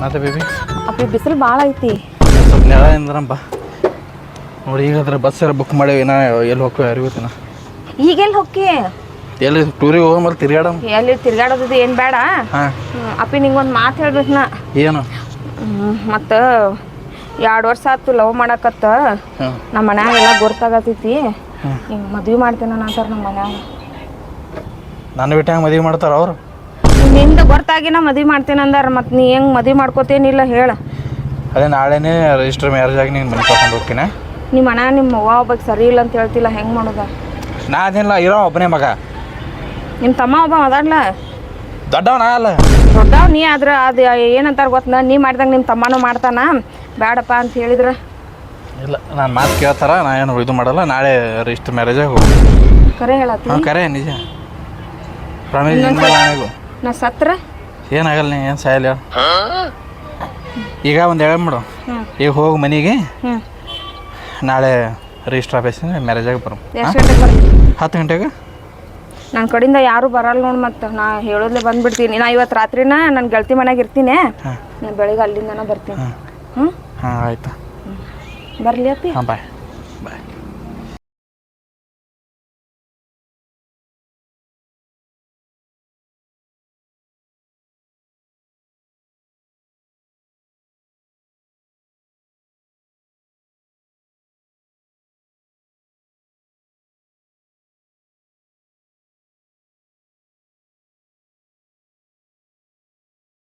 ಮತ್ತೆ ಬೇಬಿ. ಅಪ್ಪಿ ಬಿಸಿಲು ಭಾಳ ಐತಿ. ಸ್ವಲ್ಪ ನೆಳ ಎಂದ್ರಮ್ಮ ನೋಡಿ ಈಗ ಅದ್ರ ಬಸ್ ಬುಕ್ ಮಾಡೇವಿ ನಾ ಎಲ್ಲಿ ಹೋಗ್ಕೋ ಅರಿವತ್ತಿನ ಈಗ ಈಗೆಲ್ಲಿ ಹೋಗಿ ಎಲ್ಲಿ ಟೂರಿಗೆ ಹೋಗೋ ಮೇಲೆ ತಿರ್ಗಾಡಮ್ ಎಲ್ಲಿ ತಿರ್ಗಾಡೋದು ಏನು ಬೇಡ. ಹಾಂ. ಹ್ಮ್, ಅಪ್ಪಿ ನಿಂಗೊಂದು ಮಾತು ಹೇಳ್ಬೇಕು ನಾ ಏನು? ಮತ್ತು ಎರಡು ವರ್ಷ ಆಯ್ತು ಲವ್ ಮಾಡಕತ್ತ. ನಮ್ಮ ಮನ್ಯಾಗ ಎಲ್ಲ ಗೊತ್ತಾಗತ್ತೈತಿ ಹಿಂಗೆ ಮದ್ವೆ ಮಾಡ್ತೇನೆ ಅಂತಾರೆ ನಮ್ಮ ಮನ್ಯಾಗ. ನನ್ನ ಬಿಟ್ಟು ಹೆಂಗೆ ಮದುವೆ ಮಾಡ್ತಾರ ಅವರು? ನಿಂದ ಗೊತ್ತಾಗಿನ ನಾ ಮದ್ವೆ ಮಾಡ್ತೀನಿ ಅಂದಾರ ಮತ್ತೆ ನೀ ಹೆಂಗ್ ಮದ್ವೆ ಮಾಡ್ಕೋತೇನಿಲ್ಲ ಹೇಳ. ಅದೇ ನಾಳೆನೇ ರಿಜಿಸ್ಟರ್ ಮ್ಯಾರೇಜ್ ಆಗಿ ನೀನು ಮನೆ ಕರ್ಕೊಂಡು ಹೋಗ್ತೀನಿ. ನಿಮ್ಮ ಅಣ್ಣ ನಿಮ್ಮ ಅವ್ವ ಒಬ್ಬಕ್ಕೆ ಸರಿ ಇಲ್ಲ ಅಂತ ಹೇಳ್ತಿಲ್ಲ ಹೆಂಗೆ ಮಾಡೋದ? ನಾ ಅದೇನಿಲ್ಲ ಇರೋ ಒಬ್ಬನೇ ಮಗ. ನಿಮ್ಮ ತಮ್ಮ ಒಬ್ಬ ಅದಾಡ್ಲ? ದೊಡ್ಡವ ನಾ ಅಲ್ಲ. ದೊಡ್ಡವ ನೀ ಆದ್ರೆ ಅದು ಏನಂತಾರ ಗೊತ್ತ? ನೀ ಮಾಡಿದಾಗ ನಿಮ್ಮ ತಮ್ಮನೂ ಮಾಡ್ತಾನ? ಬೇಡಪ್ಪ ಅಂತ ಹೇಳಿದ್ರ? ಇಲ್ಲ ನಾನು ಮಾತು ಕೇಳ್ತಾರ ನಾ ಏನು ಇದು ಮಾಡಲ್ಲ ನಾಳೆ ರಿಜಿಸ್ಟರ್ ಮ್ಯಾರೇಜಾಗಿ ಹೋಗಿ ಕರೆ ಹೇಳತ್ತಿ. ಕರೆ ನಿಜ. ನಾಳೆಗೂ ನಾ ಸತ್ರ? ಏನಾಗಲ್ಲ ನೀ ಏನು ಸಾಯಲ್ಲ ಈಗ ಒಂದು ಹೇಳ ಮಾಡು ಈಗ ಹೋಗಿ ಮನೆಗೆ. ಹ್ಞೂ ನಾಳೆ ರಿಜಿಸ್ಟರ್ ಆಫೀಸ್ ಮ್ಯಾರೇಜಾಗಿ ಬರು ಎಷ್ಟು ಗಂಟೆಗೆ ಬರ್ತೀನಿ ಹತ್ತು ಗಂಟೆಗೆ? ನನ್ನ ಕಡೆಯಿಂದ ಯಾರು ಬರಲ್ಲ ನೋಡಿ ಮತ್ತೆ. ನಾ ಹೇಳೋದ್ಲೆ ಬಂದ್ಬಿಡ್ತೀನಿ. ನಾ ಇವತ್ತು ರಾತ್ರಿನ ನನ್ನ ಗೆಳತಿ ಮನೆಯಾಗ ಇರ್ತೀನಿ. ಹಾಂ. ನಾನು ಬೆಳಿಗ್ಗೆ ಅಲ್ಲಿಂದನ ಬರ್ತೀನಿ. ಹ್ಞೂ ಹಾಂ ಆಯ್ತು. ಬರಲಿ ಅಪ್ಪಿ. ಹಾಂ ಬಾಯ್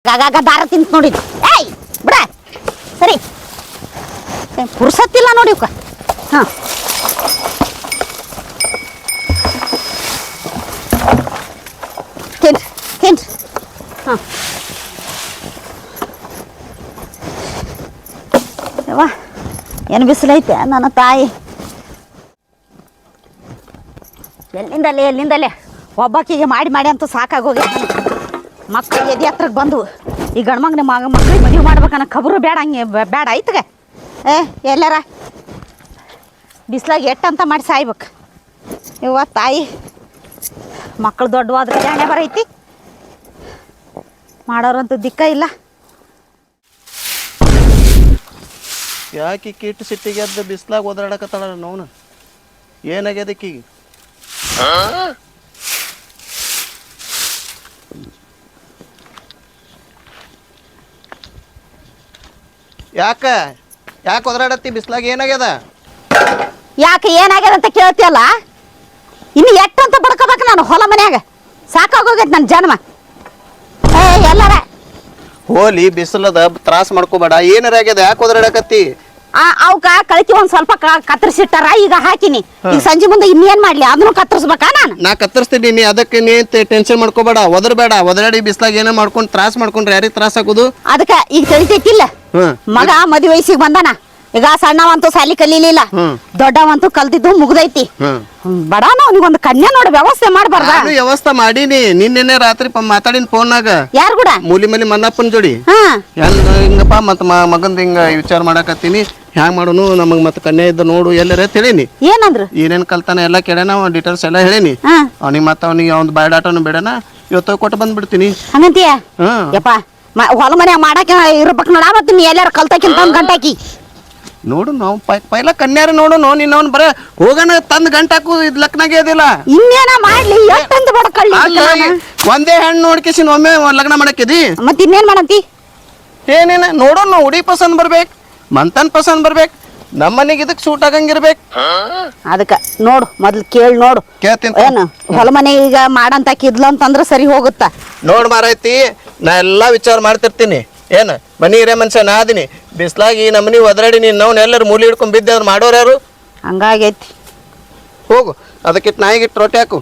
ಆಗಾಗ ದಾರ ತಿಂತ ನೋಡಿ. ಏಯ್, ಬಿಡ. ಸರಿ. ಪುರ್ಸತ್ತಿಲ್ಲ ನೋಡಿ ಇವ್ಕ. ಹಾಂ. ತಿನ್ರಿ ಹಾಂ. ಯವ್ವ, ಏನು ಬಿಸಿಲೈತೆ ನನ್ನ ತಾಯಿ? ಎಲ್ಲಿಂದಲೇ ಎಲ್ಲಿಂದಲೇ? ಒಬ್ಬಕ್ಕಿಗೆ ಮಾಡಿ ಮಾಡಿ ಅಂತೂ ಸಾಕಾಗೋಗೈತೆ ಮಕ್ಕಳು ಎದೆ ಹತ್ರಕ್ಕೆ ಬಂದು ಈ ಗಂಡ್ಮಗನ ಮಗ ಮಕ್ಳಿಗೆ ಮದುವೆ ಮಾಡ್ಬೇಕನ್ನ ಖಬರು ಬೇಡ ಹಂಗೆ ಬೇಡ ಆಯ್ತಗ. ಏ ಎಲ್ಲಾರ? ಬಿಸ್ಲಾಗ ಎಟ್ಟಂತ ಮಾಡಿ ಸಾಯ್ಬೇಕು. ಇವ ತಾಯಿ ಮಕ್ಕಳು ದೊಡ್ಡವಾದ್ರೆ ಕಲ್ಯಾಣ ಬರೈತಿ. ಮಾಡೋರಂತೂ ದಿಕ್ಕ ಇಲ್ಲ. ಯಾಕೆ ಕೀಟ್ ಸಿಟ್ಟಿಗೆ ಎದ್ದು ಬಿಸ್ಲಾಗ ಓದಾಡಕತ್ತಾಳ ನೋನು ಏನಾಗ್ಯದ ಯಾಕ? ಯಾಕೆ ಒದರಾಡತ್ತಿ? ಬಿಸ್ಲಾಗ ಏನಾಗ್ಯದ? ಯಾಕ ಏನಾಗ್ಯದ ಅಂತ ಕೇಳ್ತಿಯಲ್ಲ? ಇನ್ನು ಎಟ್ಟಂತ ಬಡ್ಕೋಬೇಕು ನಾನು ಹೊಲ ಮನ್ಯಾಗ? ಸಾಕಾಗೋಗೈತೆ ನನ್ನ ಜನ್ಮ. ಏ ಎಲ್ಲಾರ. ಹೋಲಿ ಬಿಸಿಲದ ತ್ರಾಸ ಮಾಡ್ಕೋಬೇಡ. ಏನಾರ ಆಗ್ಯದ? ಯಾಕೆ ಒದರಾಡಕತ್ತಿ? ಅವಕ್ಕ ಕಳಕಿ ಒಂದ್ ಸ್ವಲ್ಪ ಕತ್ತರಿಸಿಟ್ಟಾರ ಈಗ ಹಾಕಿನಿ. ಈಗ ಸಂಜೆ ಮುಂದೆ ಇನ್ನೇನ್ ಮಾಡ್ಲಿ? ಅದನ್ನು ಕತ್ತರಿಸ್ಬೇಕಾ ನಾನು? ನಾ ಕತ್ತರಿಸ್ತೀನಿ ನೀ ಅದಕ್ಕೆ ನೀ ಟೆನ್ಷನ್ ಮಾಡ್ಕೋಬೇಡ ಒದರ್ಬೇಡ. ಒದರಾಡಿ ಬಿಸ್ಲಾಗ ಏನೋ ಮಾಡ್ಕೊಂಡು ತ್ರಾಸ್ ಮಾಡ್ಕೊಂಡ್ರೆ ಯಾರಿಗೆ ತ್ರಾಸ್ ಆಗೋದು? ಅದಕ್ಕ ಈಗ ತಿಳಿತೈತಿಲ್ಲ. ಮಗ ಮದುವೆ ವಯಸ್ಸಿಗೆ ಬಂದಾನ. ಈಗ ಸಣ್ಣವಂತೂ ಸಾಲಿ ಕಲೀಲಿಲ್ಲ. ದೊಡ್ಡವಂತೂ ಕಲ್ತಿದ್ದು ಮುಗ್ದೈತಿ. ಹ್ಮ್. ಹ್ಮ್, ಬಡ ಅವನಿಗೊಂದು ಕನ್ಯಾ ನೋಡಿ ವ್ಯವಸ್ಥೆ ಮಾಡ್ಬಾರ್ದ? ವ್ಯವಸ್ಥೆ ಮಾಡೀನಿ. ನಿನ್ನೆನೆ ರಾತ್ರಿ ಮಾತಾಡಿನ ಫೋನ್ನಾಗ. ಯಾರು ಕೂಡ? ಮೂಲಿ ಮಲಿ ಮನ್ನಪ್ಪನ ಜೋಡಿ. ಹೆಂಗ ಹಿಂಗಪ್ಪ ಮತ್ ಮಗಂದ ಹಿಂಗ ವಿಚಾರ ಮಾಡಕತ್ತೀನಿ. ಹ್ಯಾಂಗ್ ಮಾಡೋನು ನಮಗ್ ಮತ್ತೆ ಕನ್ಯಾ ಇದ್ದ ನೋಡು ಎಲ್ಲರ ತಿಳಿನಿ ಏನಂದ್ರು? ಏನೇನ್ ಕಲ್ತಾನ ಎಲ್ಲ ಕೇಳ್ಯಾನ ಡೀಟೇಲ್ಸ್ ಎಲ್ಲ ಹೇಳಿನಿ. ಅವನಿಗೆ ಮತ್ತ ಅವನಿಗೆ ಅವ್ನ ಬಯೋಡಾಟನು ಬೇಡನ ಇವತ್ತು ಕೊಟ್ಟು ಬಂದ್ಬಿಡ್ತೀನಿ. ಹಂಗಂತೀಯ? ಯಪ್ಪ ಹೊಲ ಮನೆ ಮಾಡಾಕ ಇರ್ಬೇಕು ನೋಡ ಮತ್ತೆ ನೀ ಒಂದ್ ಕಲ್ತಕಿಂತ ಗಂಟಾಕಿ. ನೋಡು ನಾವು ಪೈಲ ಕನ್ಯಾರ ನೋಡು ನೋ ನಿನ್ನ ಅವ್ನು ಬರೇ ಹೋಗಣ ತಂದ್ ಗಂಟಾಕು ಇದ್ ಲಗ್ನಾಗೆ ಅದಿಲ್ಲ. ಇನ್ನೇನ ಮಾಡ್ಲಿ ಅಲ್ಲ, ಒಂದೇ ಹಣ್ಣು ನೋಡ್ಕೇಸಿನ ಒಮ್ಮೆ ಲಗ್ನ ಮಾಡಕ್ಕಿದಿ? ಮತ್ ಇನ್ನೇನ್ ಮಾಡಂತಿ? ಏನೇನ? ನೋಡೋಣ ಉಡಿ ಪಸಂದ್ ಬರ್ಬೇಕು ಮಂತನ್ ಪಸಂದ್ ಬರ್ಬೇಕು ನಮ್ಮ ಇದಕ್ ಇದಕ್ಕೆ ಸೂಟ್ ಆಗಂಗಿರ್ಬೇಕು. ಅದಕ್ಕ ನೋಡು ಮೊದ್ಲು ಕೇಳಿ ನೋಡು. ಕೇಳ್ತೀನಿ ಏನು ಹೊಲ ಮನೆ ಈಗ ಮಾಡಂತ ಕಿದ್ಲ ಅಂತಂದ್ರ ಸರಿ ಹೋಗುತ್ತ? ನೋಡ್ ಮಾರೈತಿ ನಾ ಎಲ್ಲಾ ವಿಚಾರ ಮಾಡ್ತಿರ್ತೀನಿ. ಏನ? ಮನಿ ಹಿರೇ ಮನುಷ್ಯ ನಾ ಅದೀನಿ ಬಿಸ್ಲಾಗಿ ನಮ್ಮನಿ ಒದರಾಡಿ ನೀನ್ ನಾವು ಎಲ್ಲರೂ ಮೂಲಿ ಹಿಡ್ಕೊಂಡು ಬಿದ್ದೆ ಅವ್ರು ಮಾಡೋರು ಯಾರು? ಹಂಗಾಗೈತಿ. ಹೋಗು. ಅದಕ್ಕಿಟ್ಟು ನಾಯಿಗಿಟ್ಟು ರೊಟ್ಟಿ ಹಾಕು.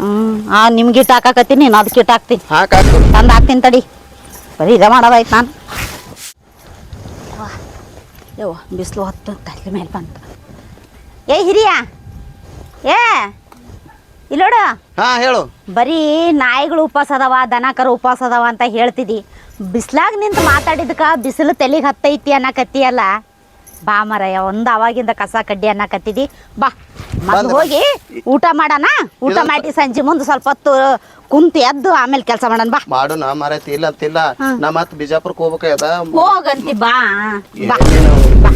ಹ್ಮ್. ಆ ನಿಮ್ಗೆ ಇಟ್ಟು ಹಾಕಾಕತ್ತೀನಿ ನಾನು ಅದಕ್ಕೆ ಇಟ್ಟು ಹಾಕ್ತೀನಿ. ಹಾಕ್ ಹಾಕು ತಂದು ಹಾಕ್ತೀನಿ ತಡಿ. ಬರೀ ಇದೇ ಮಾಡೋದಾಯ್ತು ನಾನು. ಯವ್ವ ಬಿಸಿಲು ಹೊತ್ತು ತಲೆ ಮೇಲೆ ಬಂತು. ಏ ಹಿರಿಯ. ಏ ಇಲ್ಲೋಡು. ಹಾ ಹೇಳು. ಬರೀ ನಾಯಿಗಳು ಉಪವಾಸ ಅದಾವ ದನ ಕರು ಉಪವಾಸ ಅದಾವ ಅಂತ ಹೇಳ್ತಿದ್ದಿ ಬಿಸ್ಲಾಗ ನಿಂತ ಮಾತಾಡಿದ್ಕ ಬಿಸಿಲು ತಲೆಗೆ ಹತ್ತೈತಿ ಅನ್ನಕತ್ತಿಯಲ್ಲ? ಬಾ ಮರಯ್ಯ ಒಂದು ಅವಾಗಿಂದ ಕಸ ಕಡ್ಡಿ ಅನ್ನಕತ್ತಿದಿ. ಬಾ ಮೊದ್ಲು ಹೋಗಿ ಊಟ ಮಾಡೋಣ. ಊಟ ಮಾಡಿ ಸಂಜೆ ಮುಂದೆ ಸ್ವಲ್ಪ ಹೊತ್ತು ಕುಂತು ಎದ್ದು ಆಮೇಲೆ ಕೆಲಸ ಮಾಡೋಣ ಬಾ. ಮಾಡೋಣ ಮಾರೈತಿ ಇಲ್ಲ ಅಂತಿಲ್ಲ ನಾ ಮತ್ತೆ ಬಿಜಾಪುರಕ್ಕೆ ಹೋಗ್ಬೇಕಾಗ್ಯದ? ಹೋಗಂತಿ ಬಾ. ಬಾ.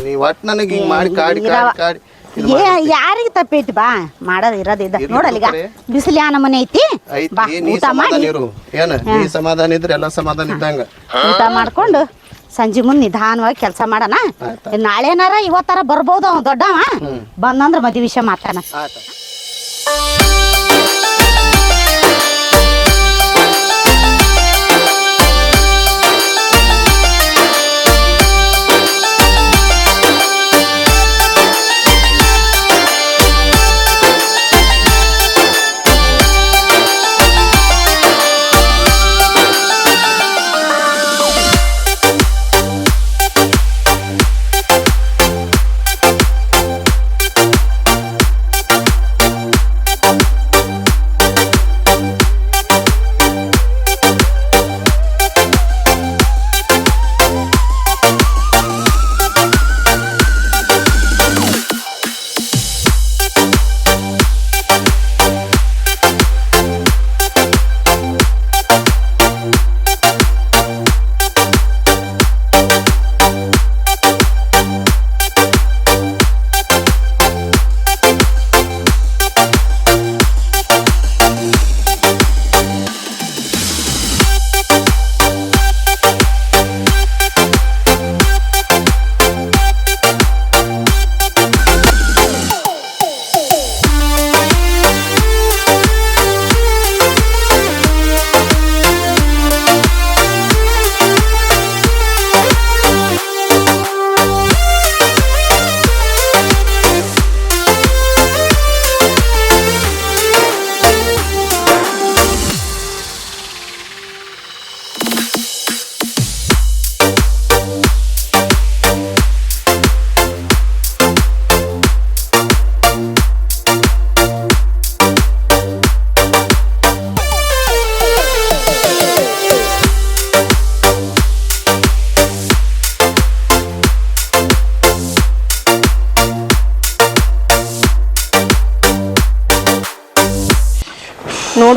ನೀ ಒಟ್ ನನಗೆ ಹಿಂಗ್ ಮಾಡಿ ಕಾಡಿ ಕಾಡಿ ಕಾಡಿ. ಏ ಯಾರಿಗೆ ತಪ್ಪೈತಿ ಬಾ ಮಾಡೋದು ಇರೋದಿದ ಇದ. ನೋಡಲ್ಲ ಈಗ ತಗೋರಿ. ಬಿಸಿಲು ಯಾವ ನಮನೆ ಐತಿ ಬಾ ಊಟ ಮಾಡಿ. ಇರು. ಏನ ನೀ ಸಮಾಧಾನ ಇದ್ರೆ ಎಲ್ಲ ಸಮಾಧಾನ ಇದ್ದಂಗ. ಊಟ ಮಾಡ್ಕೊಂಡು ಸಂಜೆ ಮುಂದೆ ನಿಧಾನವಾಗಿ ಕೆಲಸ ಮಾಡೋಣ. ನಾಳೆನಾರ ಇವತ್ತಾರ ಬರ್ಬೋದು ಅವ ದೊಡ್ಡವ. ಬಂದಂದ್ರ ಮದುವೆ ವಿಷಯ ಮಾತಾಡ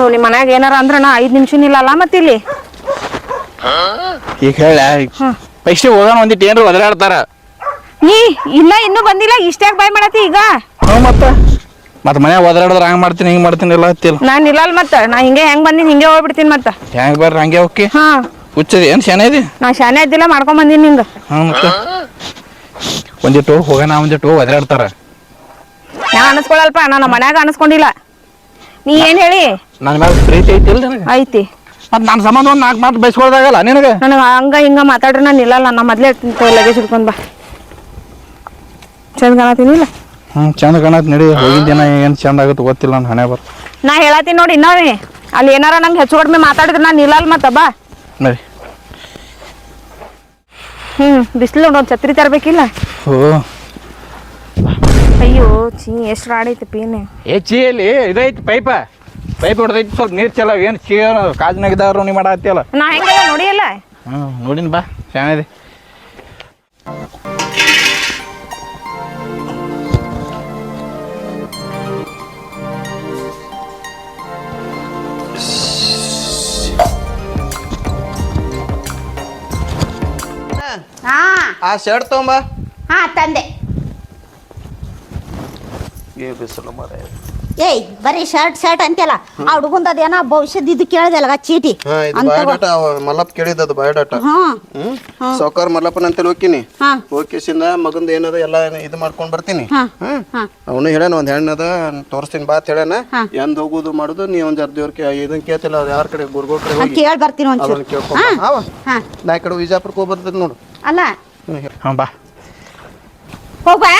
ನೋಡು ನಿಮ್ ಮನ್ಯಾಗ ಏನಾರ ಅಂದ್ರ ನಾ ಐದ್ ನಿಮಿಷ ನಿಲ್ಲಲ್ಲ ಮತ್ತಿಲ್ಲಿ? ಈಗ ಹೇಳ ಫಸ್ಟ್ ಹೋಗೋಣ ಒಂದಿಟ್ಟು ಏನ್ರ ಒದರಾಡ್ತಾರ. ನೀ ಇಲ್ಲ ಇನ್ನೂ ಬಂದಿಲ್ಲ ಇಷ್ಟ್ಯಾಕ್ ಬಾಯ್ ಮಾಡತಿ ಈಗ? ಹ್ಞೂ ಮತ್ತೆ. ಮತ್ತೆ ಮನ್ಯಾಗ ಒದರಾಡಿದ್ರೆ ಹಂಗೆ ಮಾಡ್ತೀನಿ ಹಿಂಗೆ ಮಾಡ್ತೀನಿ ಎಲ್ಲ ಹತ್ತಿಲ್ಲ ನಾನ್ ನಿಲ್ಲಲ್ ಮತ್ತ ನಾ ಹಿಂಗೆ ಹೆಂಗ್ ಬಂದಿನಿ ಹಿಂಗೆ ಹೋಗ್ಬಿಡ್ತೀನಿ ಮತ್ತ. ಹೆಂಗ್ ಬರ್ರಿ ಹಂಗೆ ಓಕೆ ಹಾ. ಹುಚ್ಚದಿ ಏನ್ ಶಾನೆ ಇದೆ ನಾ ಶಾನೆ ಇದ್ದಿಲ್ಲ ಮಾಡ್ಕೊಂಡ್ ಬಂದೀನಿ ನಿಂಗ. ಹಾಂ ಮತ್ತೆ. ಒಂದಿಟ್ಟು ಹೋಗೋಣ ಒಂದಿಟ್ಟು ಒದರಾಡ್ತಾರ. ನಾ ಅನಸ್ಕೊಳಲ್ಪ ನಾ ನಮ್ಮ ಮನ್ಯಾಗ ಅನಸ್ಕೊಂಡಿಲ್ಲ. ನೀ ಏನ್ ಹೇಳಿ? ನನ್ನ ಮ್ಯಾಲ ಪ್ರೀತಿ ಐತಿ ಇಲ್ಲ ನನಗೆ? ಐತಿ. ಮತ್ತು ನನ್ನ ಸಂಬಂಧ ಒಂದು ನಾಲ್ಕು ಮಾತು ಬಯಸ್ಕೊಳ್ದಾಗಲ್ಲ ನಿನಗೆ? ನನಗೆ ಹಂಗ ಹಿಂಗ ಮಾತಾಡ್ರೆ ನಾನು ನಿಲ್ಲಲ್ಲ ನಾ ಮೊದ್ಲೇ ಲಗೇಜ್ ಹಿಡ್ಕೊಂಡ್ ಬಾ. ಚಂದ ಕಾಣತೀನಿಲ್ಲ ಹ್ಞೂ ಚಂದ ಕಾಣತ್ ನಡಿ ಹೋಗಿನ ದಿನ ಏನು ಚಂದ ಆಗುತ್ತೆ ಗೊತ್ತಿಲ್ಲ ನನ್ನ ಹಣೆ ಬರ್ ನಾ ಹೇಳತ್ತೀನಿ ನೋಡಿ ಇನ್ನವೇ ಅಲ್ಲಿ ಏನಾರ ನಂಗೆ ಹೆಚ್ಚು ಕಡಿಮೆ ಮಾತಾಡಿದ್ರೆ ನಾನು ನಿಲ್ಲಲ್ಲ ಮತ್ತ ಬಾ. ನಡಿ. ಹ್ಮ್ ಬಿಸಿಲು ಒಂದು ಛತ್ರಿ ತರಬೇಕಿಲ್ಲ? ಓ ಅಯ್ಯೋ ಚೀ ಎಷ್ಟು ರಾಡೈತಿ ಪೀನೆ. ಏ ಚೀಲಿ ಇದೈತಿ ಪೈಪ. ಪೈಪ್ ಹೊಡೆದೈತಿ ಸ್ವಲ್ಪ ನೀರು ಚಲೋ ಏನು ಚೀ ಕಾಜಿನಾಗಿದ್ದಾರು ನೀ ಮಾಡತ್ತಿಯಲ್ಲ ನಾ ಹೆಂಗ ನೋಡಿಯಲ್ಲ? ಹ್ಞೂ ನೋಡಿನ ಬಾ ಚೆನ್ನಾಗಿದೆ ಹಾ. ಆ ಶರ್ಟ್ ತಗೊಂಬ. ಹಾ ತಂದೆ. ಏ ಬಿಸಿಲು ಮರ ಏಯ್ ಬರೀ ಶರ್ಟ್ ಶರ್ಟ್ ಅಂತೆಲ್ಲ ಆ ಹುಡುಗಂದ ಏನ ಭವಿಷ್ಯದ ಇದು ಕೇಳಿದೆಲ್ಲ ಚೀಟಿ? ಹಾ ಇದು ಬಯೋಡಾಟಾ ಮಲ್ಲಪ್ಪ ಕೇಳಿದ್ದದು ಬಯೋಡಾಟ ಹ್ಮ್? ಸಾವುಕಾರ ಮಲ್ಲಪ್ಪನ ಅಂತೇಳಿ ಹೋಗ್ತೀನಿ ಹಾ. ಹೋಗಿಸಿಂದ ಮಗಂದ ಏನದ ಎಲ್ಲ ಇದು ಮಾಡ್ಕೊಂಡ್ ಬರ್ತೀನಿ. ಹಾ. ಹ್ಮ್? ಅವನು ಹೇಳೇನ ಒಂದ್ ಹೆಣ್ಣದ ತೋರಿಸ್ತೀನಿ ಬಾತ್ ಅಂತ ಹೇಳ್ಯಾನ ಹಾ. ಎಂದ್ ಹೋಗುದು ಮಾಡುದು ನೀ ಒಂದ್ ಅರ್ಧ ಇದನ್ ಕೇಳ್ತಿಲ್ಲ ಅವ್ರ ಯಾರ ಕಡೆ ಗುರುಗಳ ಕಡೆ ಹೋಗಿ. ಕೇಳಿ ಬರ್ತೀನಿ ಒಂಚೂರು. ಅದನ್ನ ಕೇಳ್ಕೊಂಡ್ ಬಾ. ಅವ ನಾ ಈ ಕಡೆ ವಿಜಾಪುರಕ್ಕೆ ಹೋಗಿ ಬರ್ತೈತಿ ನೋಡು. ಅಲ್ಲ. ಹ್ಮ್, ಬಾ. ಹೋಗ್ಬಾ